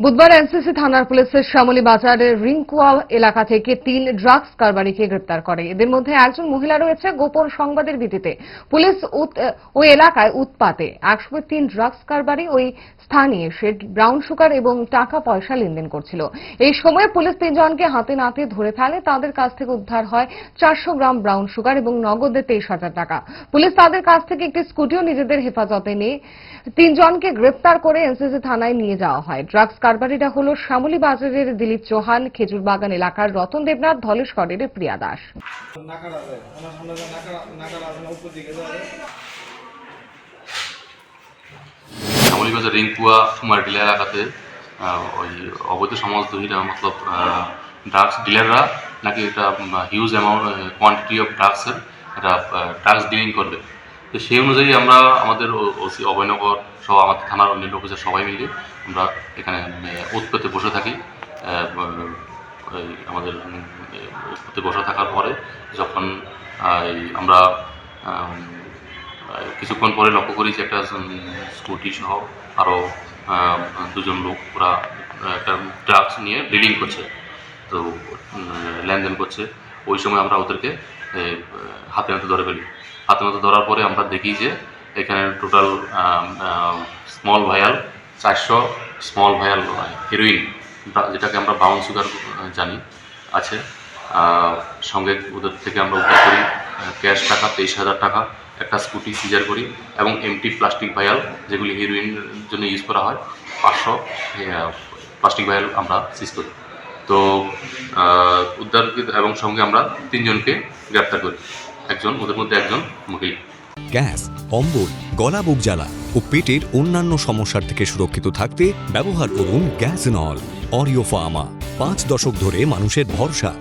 বুধবার এনসিসি থানার পুলিশের শ্যামলী বাজারের রিংকুয়া এলাকা থেকে তিন ড্রাগস কারবারিকে গ্রেপ্তার করে। এদের মধ্যে একজন মহিলা রয়েছে, গোপন সংবাদের ভিত্তিতে। পুলিশ ওই এলাকায় উৎপাতে। একসময় তিন ড্রাগস কারবারি ওই স্থানে এসে ব্রাউন সুগার এবং টাকা পয়সা লেনদেন করছিল। এই সময় পুলিশ তিনজনকে হাতে নাতে ধরে ফেলে। তাদের কাছ থেকে উদ্ধার হয় চারশো গ্রাম ব্রাউন সুগার এবং নগদে তেইশ হাজার টাকা। পুলিশ তাদের কাছ থেকে একটি স্কুটিও নিজেদের হেফাজতে নিয়ে তিনজনকে গ্রেপ্তার করে এনসিসি থানায় নিয়ে যাওয়া হয়। ড্রাগস কারবারিরা হল শ্যামলী বাজারের দিলীপ চৌহান খেজুরবাগান এলাকার রতন দেবনাথ, ধলেশ্বরের প্রিয়া দাস। শ্যামলীগঞ্জের রিঙ্কুয়া সুমারডিলা এলাকাতে ওই অবৈধ সমাজদ্রোহীরা, মতলব ড্রাগস ডিলাররা নাকি এটা হিউজ অ্যামাউন্ট কোয়ান্টিটি অফ ড্রাগসের এটা ড্রাগস ডিলিং করবে। তো সেই অনুযায়ী আমরা আমাদের ওসি অভয়নগর সহ আমাদের থানার অন্যান্য অফিসার সবাই মিলে আমরা এখানে উৎপত্তি বসে থাকি। আমাদের উৎপত্তি বসে থাকার পরে যখন আমরা কিছুক্ষণ পরে লক্ষ্য করি যে একটা স্কুটি সহ আরও দুজন লোক ওরা একটা ড্রাগস নিয়ে ডিলিং করছে। তো লেনদেন করছে। ওই সময় আমরা ওদেরকে হাতে নাতে ধরে ফেলি। হাতে নাতে ধরার পরে আমরা দেখি যে এখানে টোটাল স্মল ভায়াল চারশো স্মল ভায়াল হিরোইন যেটাকে আমরা বাউন সুগার জানি, আছে। সঙ্গে ওদের থেকে আমরা উদ্ধার করি ক্যাশ টাকা, তেইশ হাজার টাকা, একটা স্কুটি সিজার করি এবং এমটি প্লাস্টিক ভায়াল যেগুলি হিরোইনের জন্য ইউজ করা হয়, পাঁচশো প্লাস্টিক ভায়াল আমরা সিজ করি। তো উদ্ধার এবং সঙ্গে আমরা তিনজনকে গ্রেপ্তার করি। একজন, ওদের মধ্যে একজন মহিলা। গ্যাস, অম্বল, গলা বুক জ্বালা ও পেটের অন্যান্য সমস্যার থেকে সুরক্ষিত থাকতে ব্যবহার করুন গ্যাস নল, অরিও ফার্মা। পাঁচ দশক ধরে মানুষের ভরসা।